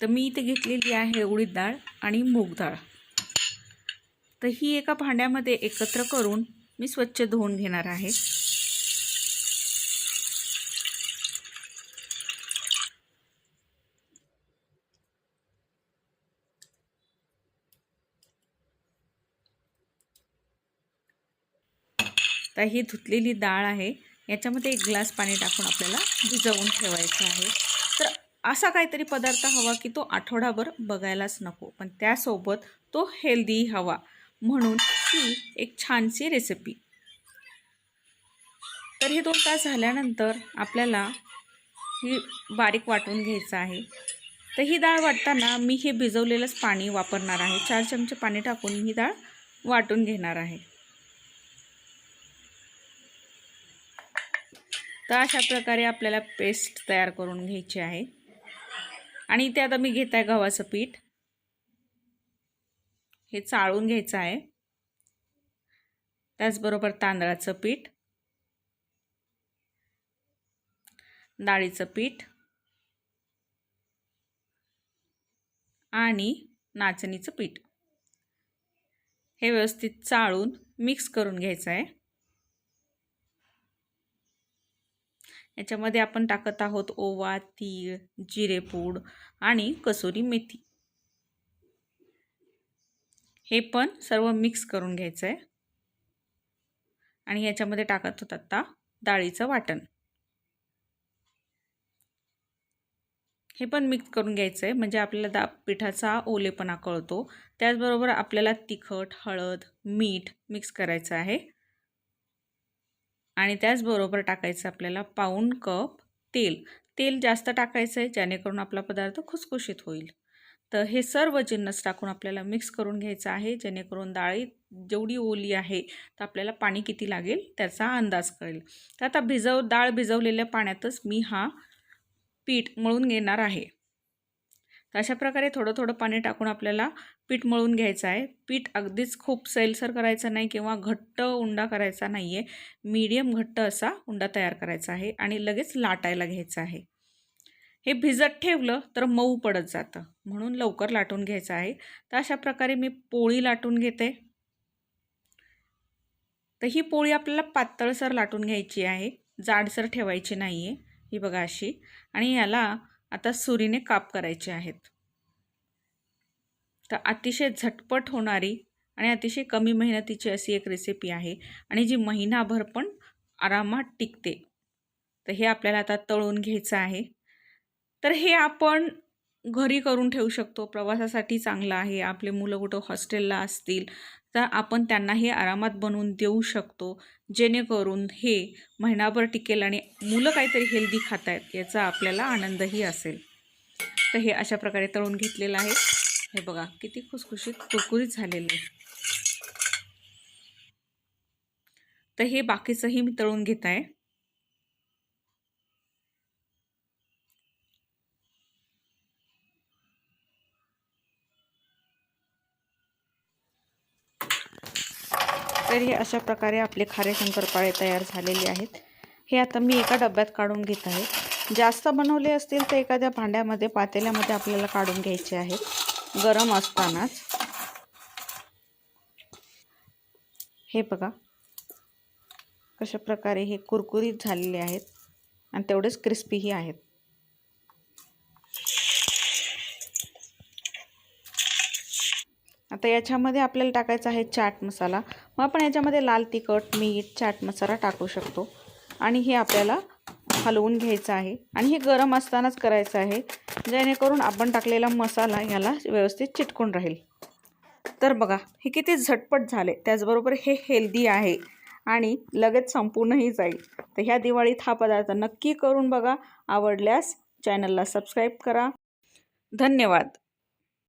तर मी इथे घेतलेली आहे उडीद डाळ आणि मूग डाळ. तर ही एका भांड्यामध्ये एकत्र करून मी स्वच्छ धुवून घेणार आहे. तर ही धुतलेली डाळ आहे. याच्यामध्ये एक ग्लास पाणी टाकून आपल्याला भिजवून ठेवायचं आहे. असा काहीतरी पदार्थ हवा की तो आठवडाभर बघायलाच नको. पण त्यासोबत तो हेल्दी हवा म्हणून ही एक छानशी रेसिपी तर हे दोन तास झाल्यानंतर आपल्याला ही बारीक वाटून घ्यायचं आहे. तर ही डाळ वाटताना मी हे भिजवलेलंच पाणी वापरणार आहे. चार चमचे पाणी टाकून ही डाळ वाटून घेणार आहे. तर अशा प्रकारे आपल्याला पेस्ट तयार करून घ्यायची आहे. आणि इथे आता मी घेत आहे गव्हाचं पीठ. हे चाळून घ्यायचं आहे. त्याचबरोबर तांदळाचं पीठ. डाळीचं पीठ. आणि नाचणीचं पीठ. हे व्यवस्थित चाळून मिक्स करून घ्यायचं आहे. याच्यामध्ये आपण टाकत आहोत ओवा तीळ जिरेपूड आणि कसुरी मेथी. हे पण सर्व मिक्स करून घ्यायचं आहे आणि याच्यामध्ये टाकत होत आत्ता डाळीचं वाटण. हे पण मिक्स करून घ्यायचं आहे म्हणजे आपल्याला दा पिठाचा ओलेपणा कळतो. त्याचबरोबर आपल्याला तिखट हळद मीठ मिक्स करायचं आहे. आणि त्याचबरोबर टाकायचं आपल्याला पाऊण कप तेल. तेल जास्त टाकायचं आहे जेणेकरून आपला पदार्थ खुसखुशीत होईल. तर हे सर्व जिन्नस टाकून आपल्याला मिक्स करून घ्यायचं आहे जेणेकरून डाळी जेवढी ओली आहे तर आपल्याला पाणी किती लागेल त्याचा अंदाज कळेल. तर आता भिजव डाळ भिजवलेल्या पाण्यातच मी हा पीठ मळून घेणार आहे. तर अशा प्रकारे थोडं थोडं पाणी टाकून आपल्याला पीठ मळून घ्यायचं आहे. पीठ अगदीच खूप सैलसर करायचं नाही किंवा घट्ट उंडा करायचा नाही आहे मीडियम घट्ट असा उंडा तयार करायचा आहे आणि लगेच लाटायला घ्यायचा आहे. हे भिजत ठेवलं तर मऊ पडत जातं. म्हणून लवकर लाटून घ्यायचं आहे. तर अशा प्रकारे मी पोळी लाटून घेते. तर ही पोळी आपल्याला पातळसर लाटून घ्यायची आहे. जाडसर ठेवायची नाही आहे ही बघा अशी. आणि याला आता सुरीने काप करायचे आहेत. तर अतिशय झटपट होणारी आणि अतिशय कमी मेहनतीची अशी एक रेसिपी आहे आणि जी महिनाभर पण आरामात टिकते. तर हे आपल्याला आता तळून घ्यायचं आहे. तर हे आपण घरी करून ठेवू शकतो. प्रवासासाठी चांगलं आहे. आपले मुलं कुठं हॉस्टेलला असतील तर आपण त्यांना हे आरामात बनवून देऊ शकतो. जेणेकरून हे महिनाभर टिकेल आणि मुलं काहीतरी हेल्दी खात आहेत याचा आपल्याला आनंदही असेल. तर हे अशा प्रकारे तळून घेतलेलं आहे. हे बघा किती खुसखुशीत कुरकुरीत झालेलं आहे. तर हे बाकीचंही मी तळून घेत आहे. तर हे अशा प्रकारे आपले खारे शंकरपाळे तयार झालेले आहेत. हे आता मी एका डब्यात काढून घेत आहे. जास्त बनवले असतील तर एखाद्या भांड्यामध्ये पातेल्यामध्ये आपल्याला काढून घ्यायचे आहेत. गरम असतानाच. हे बघा. कशा प्रकारे हे कुरकुरीत झालेले आहेत. आणि तेवढेच क्रिस्पीही आहेत. आता याच्यामध्ये आपल्याला टाकायचा आहे चाट मसाला. मग आपण याच्यामध्ये लाल तिखट मीठ चाट मसाला टाकू शकतो. आणि हे आपल्याला हलवून घ्यायचं आहे. आणि हे गरम असतानाच करायचं आहे. जेणेकरून आपण टाकलेला मसाला याला व्यवस्थित चिटकून राहील. तर बघा हे किती झटपट झाले. त्याचबरोबर हे हेल्दी आहे. आणि लगेच संपूर्णही जाईल. तर ह्या दिवाळीत हा पदार्थ नक्की करून बघा. आवडल्यास चॅनलला सबस्क्राईब करा. धन्यवाद.